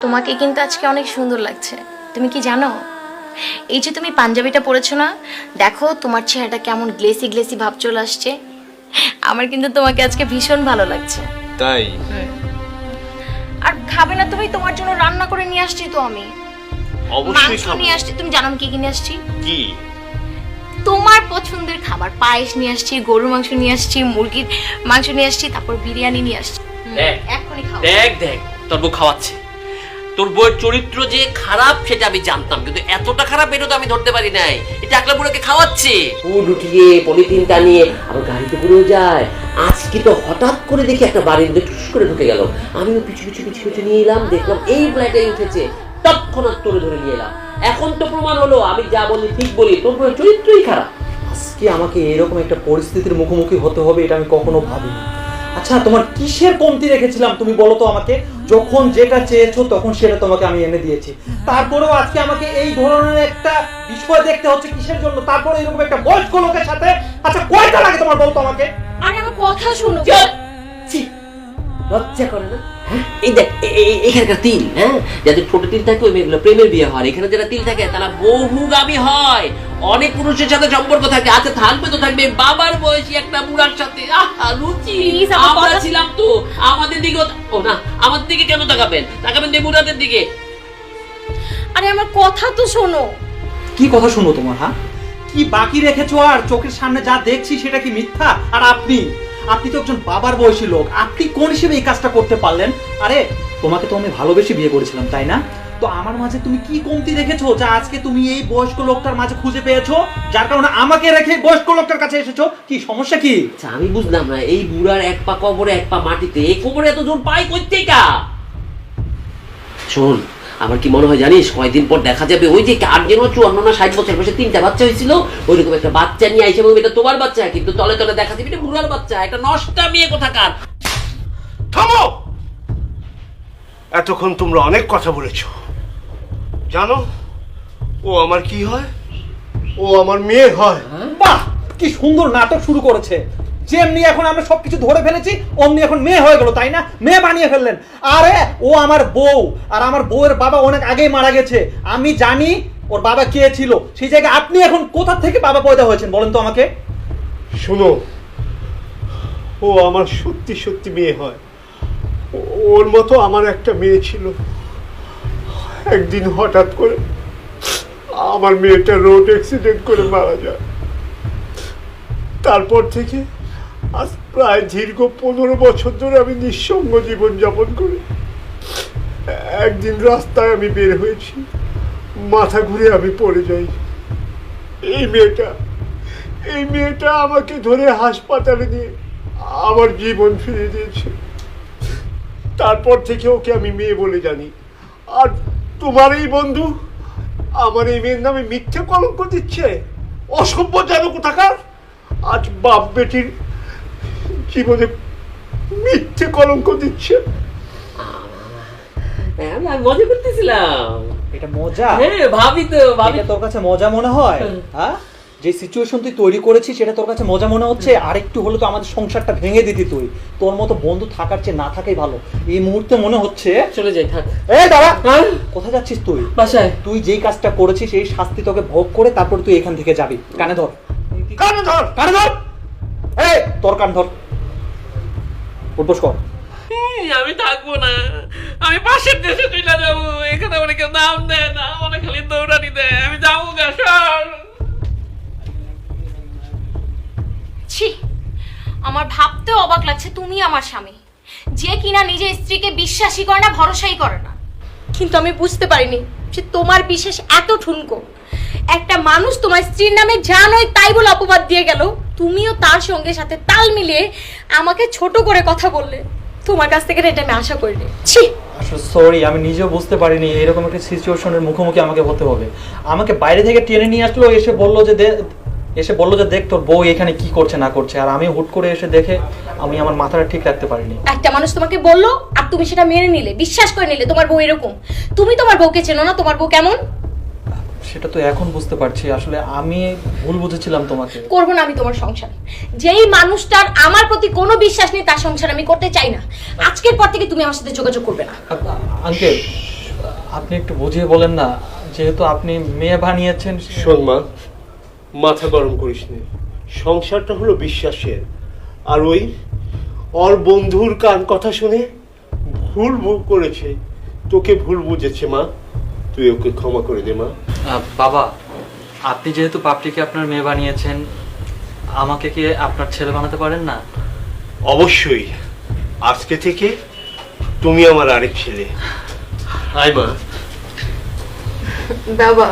তোমাকে কিন্তু আজকে অনেক সুন্দর লাগছে। তুমি কি জানো? এই যে তুমি পাঞ্জাবিটা পরেছো না দেখো তোমার চেহারাটা কেমন গ্লেসি গ্লেসি ভাব চলে আসছে। আমার কিন্তু তোমাকে আজকে ভীষণ ভালো লাগছে। তাই? আর খাবে না তুমি তোমার জন্য রান্না করে নিয়ে আসছি তো আমি। অবশ্যই খাব। নিয়ে আসছি তুমি জানো কি কি নিয়ে আসছি? কি? তোমার পছন্দের খাবার পায়েস নিয়ে আসছি গরুর মাংস নিয়ে আসছি মুরগির মাংস নিয়ে আসছি তারপর বিরিয়ানি নিয়ে আসছি। দেখ এখনই খাও। দেখ দেখ তোর বউ খাওয়াচ্ছে। তোর বউয়ের চরিত্র যে খারাপ সেটা আমি জানতাম কিন্তু এতটা খারাপ এটা তো আমি ধরতে পারি নাই। এটা আকলা বুড়োকে খাওয়াচ্ছে। ফুল উঠিয়ে পলিথিন টানিয়ে আবার গাড়িতে করেও যায়। আজকে তো হঠাৎ করে দেখি একটা বাড়ির মধ্যে টুস করে ঢুকে গেল। আমিও পিছু পিছু পিছু পিছু নিয়ে এলাম দেখলাম এই ফ্ল্যাটে উঠেছে। তৎক্ষণাৎ তোরে ধরে নিয়ে এলাম। এখন তো প্রমাণ হলো আমি যা বলি ঠিক বলি তোর বউয়ের চরিত্রই খারাপ। আজকে আমাকে এরকম একটা পরিস্থিতির মুখোমুখি হতে হবে এটা আমি কখনো ভাবিনি। আচ্ছা তোমার কিসের কমতি রেখেছিলাম তুমি বলো তো আমাকে? যখন যেটা চেয়েছো তখন সেটা তোমাকে আমি এনে দিয়েছি। তারপরেও আজকে আমাকে এই ধরনের একটা বিষয় দেখতে হচ্ছে কিসের জন্য? তারপরে এরকম একটা বয়স্ক লোকের সাথে আচ্ছা কয়টা লাগে তোমার বলতো আমাকে? আরে আমার কথা শোনো। চুপ! লজ্জা করে না? হ্যাঁ? এই দেখ এখানকার তিল হ্যাঁ? যাদের ছোট তিল থাকে ওই মেয়েগুলো প্রেমের বিয়ে হয়। এখানে যারা তিল থাকে তারা বহুগামী হয়। অনেক পুরুষের সাথে সম্পর্ক থাকে। আচ্ছা থাকবে তো থাকবে। বাবার বয়সী একটা বুড়ার সাথে। আহা লুচি। Please, আমার ছিলাম তো। আমাদের দিকে ও না আমাদের দিকে কেন তাকাবেন? তাকাবেন দেবুরাদের দিকে। আরে আমার কথা তো শোনো। কি কথা শুনো তোমার হ্যাঁ? কি বাকি রেখেছো আর চোখের সামনে যা দেখছি সেটা কি মিথ্যা? আর আপনি? আপনি তো একজন বাবার বয়সী লোক। আপনি কোন হিসেবে এই কাজটা করতে পারলেন? আরে, তোমাকে তো আমি ভালোবেসে বিয়ে করেছিলাম, তাই না? তো আমার মাঝে তুমি কি কমতি রেখেছো যা আজকে তুমি এই বয়স্ক লোকটার মাঝে খুঁজে পেয়েছ? যার কারণে আমাকে রেখে বয়স্ক লোকটার কাছে এসেছ? কি সমস্যা কি? আচ্ছা আমি বুঝলাম না, এই বুড়ার এক পা কবরে, এক পা মাটিতে। এই কবরে এত জোর পাই করতে শোন আমার কি মনে হয় জানিস? কয়দিন পর দেখা যাবে ওই যে কার যেন চুয়ান্ন না ষাট বছর বয়সে তিনটা বাচ্চা হয়েছিল ওইরকম একটা বাচ্চা নিয়ে আইসে বলবে এটা তোমার বাচ্চা কিন্তু তলে তলে দেখা যাবে এটা বুড়ার বাচ্চা একটা নষ্টা মেয়ে কোথাকার? থামো! এতক্ষণ তোমরা অনেক কথা বলেছ। জানো ও আমার কি হয়? ও আমার মেয়ে হয়। বাহ কি সুন্দর নাটক শুরু করেছে। যেমনি এখন আমরা সবকিছু ধরে ফেলেছি, অমনি এখন মেয়ে হয়ে গেল, তাই না? মেয়ে বানিয়ে ফেললেন। আরে, ও আমার বউ, আর আমার বউয়ের বাবা অনেক আগেই মারা গেছে। আমি জানি ওর বাবা কে ছিল। সেই জায়গায় আপনি এখন কোথা থেকে বাবা পয়দা হয়েছেন, বলেন তো আমাকে? শোনো, ও আমার সত্যি সত্যি মেয়ে হয়। ওর মতো আমার একটা মেয়ে ছিল। একদিন হঠাৎ করে আমার মেয়েটা রোড অ্যাক্সিডেন্ট করে মারা যায়। তারপর থেকে আজ প্রায় দীর্ঘ পনেরো বছর ধরে আমি নিঃসঙ্গ জীবন যাপন করি। একদিন রাস্তায় আমি বের হয়েছি, মাথা ঘুরে আমি পড়ে যাই। এই মেয়েটা এই মেয়েটা আমাকে ধরে হাসপাতালে নিয়ে আমার জীবন ফিরে দিয়েছে। তারপর থেকে ওকে আমি মেয়ে বলে জানি। আর তোমার এই বন্ধু আমার এই মেয়ের নামে মিথ্যে কলঙ্ক দিচ্ছে? অসভ্য যেন কোথাকার? আজ বাপ বেটির জীবনে মিথ্যে কলঙ্ক দিচ্ছে। হ্যাঁ, আমি মজা করতেছিলাম। এটা মজা? হ্যাঁ ভাবি তো ভাবি। তোর কাছে মজা মনে হয়? হ্যাঁ। যে সিচুয়েশন তুই তৈরি করেছিস সেটা তোর কাছে মজা মনে হচ্ছে? আর একটু হলে তো আমাদের সংসারটা ভেঙে দিতি তুই। তোর মতো বন্ধু থাকার চেয়ে না থাকাই ভালো। এই মুহূর্তে মনে হচ্ছে চলে যাই থাক। দাঁড়া! হ্যাঁ? কোথায় যাচ্ছিস তুই? বাসায়। তুই যেই কাজটা করেছিস এই শাস্তি তোকে ভোগ করে তারপর তুই এখান থেকে যাবি। কানে ধর। কানে ধর! কানে ধর! এই তোর কান ধর। উঠবস কর। আমি থাকব না। আমি পাশের দেশে চলে যাব। এখানে অনেকে দাম দেয় না। অনেক খালি দৌড়ানি দেয়। আমি যাব গা সর। ছি আমার ভাবতেও অবাক লাগছে তুমি আমার স্বামী। যে কিনা নিজের স্ত্রীকে বিশ্বাসই করে না ভরসাই করে না। কিন্তু আমি বুঝতে পারিনি যে তোমার বিশ্বাস এত ঠুনকো। একটা মানুষ তোমার স্ত্রীর নামে যা নয় তাই বলে অপবাদ দিয়ে গেল। তুমিও তার সঙ্গে সাথে তাল মিলিয়ে আমাকে ছোট করে কথা বললে। তোমার কাছ থেকে এটা আমি আশা করিনি। ছি! আসলে সরি আমি নিজেও বুঝতে পারিনি এরকম একটা সিচুয়েশনের মুখোমুখি আমাকে হতে হবে। আমাকে বাইরে থেকে টেনে নিয়ে আসলো এসে বলল যে এসে বলল যে দেখ তোর বউ এখানে কি করছে না করছে। আর আমি হুট করে এসে দেখে আমি আমার মাথাটা ঠিক রাখতে পারিনি। একটা মানুষ তোমাকে বলল আর তুমি সেটা মেনে নিলে বিশ্বাস করে নিলে তোমার বউ এরকম। তুমি তোমার বউকে চেনো না তোমার বউ কেমন? সেটা তো এখন বুঝতে পারছি। আসলে আমি ভুল বুঝেছিলাম তোমাকে। করব না আমি তোমার সংসার। যেই মানুষটার আমার প্রতি কোনো বিশ্বাস নেই তার সংসার আমি করতে চাই না। আজকের পর থেকে তুমি আমার সাথে যোগাযোগ করবে না। আঙ্কেল আপনি একটু বুঝিয়ে বলেন না যেহেতু আপনি মেয়ে বানিয়েছেন শোন মা মাথা গরম করিস নে। সংসারটা হলো বিশ্বাসের। আর ওই ওর বন্ধুর কান কথা শুনে ভুল ভুল করেছে। তোকে ভুল বুঝেছে মা। তুই ওকে ক্ষমা করে দে মা। বাবা আপনি যেহেতু পাপড়িকে আপনার মেয়ে বানিয়েছেন আমাকে কি আপনার ছেলে বানাতে পারেন না? অবশ্যই। আজকে থেকে তুমি আমার আরেক ছেলে। হাই মা বাবা